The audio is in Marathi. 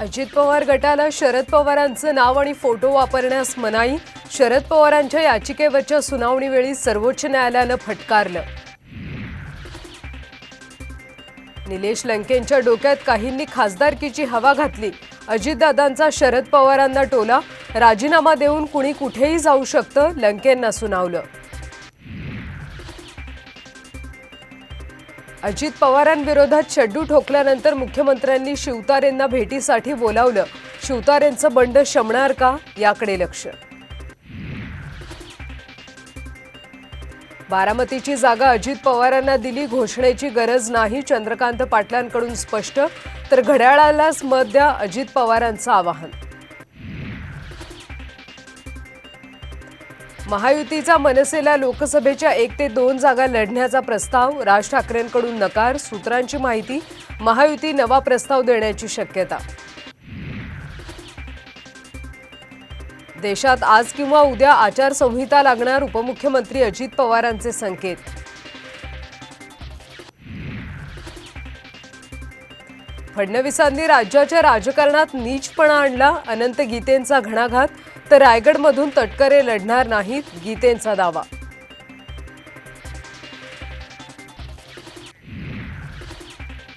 अजित पवार गटाला शरद पवारांचं नाव आणि फोटो वापरण्यास मनाई. शरद पवारांच्या याचिकेवरच्या सुनावणीवेळी सर्वोच्च न्यायालयानं फटकारलं. निलेश लंकेंच्या डोक्यात काहींनी खासदारकीची हवा घातली. अजितदादांचा शरद पवारांना टोला. राजीनामा देऊन कुणी कुठेही जाऊ शकतं लंकेंना सुनावलं. अजित पवारांविरोधात शड्डू ठोकल्यानंतर मुख्यमंत्र्यांनी शिवतारेंना भेटीसाठी बोलावलं. शिवतारेंचं बंड शमणार का? याकडे लक्ष. बारामतीची जागा अजित पवारांना दिली घोषणेची गरज नाही चंद्रकांत पाटलांकडून स्पष्ट तर घड्याळालाच मत द्या अजित पवारांचं आवाहन. महायुतीचा मनसेला लोकसभेच्या एक ते दोन जागा लढण्याचा प्रस्ताव राज ठाकरेंकडून नकार सूत्रांची माहिती महायुती नवा प्रस्ताव देण्याची शक्यता. देशात आज किंवा उद्या आचारसंहिता लागणार उपमुख्यमंत्री अजित पवारांचे संकेत. फडणवीसांनी राज्याच्या राजकारणात नीचपणा आणला अनंत गीतेंचा घणाघात तर रायगडमधून तटकरे लढणार नाहीत गीतेंचा दावा.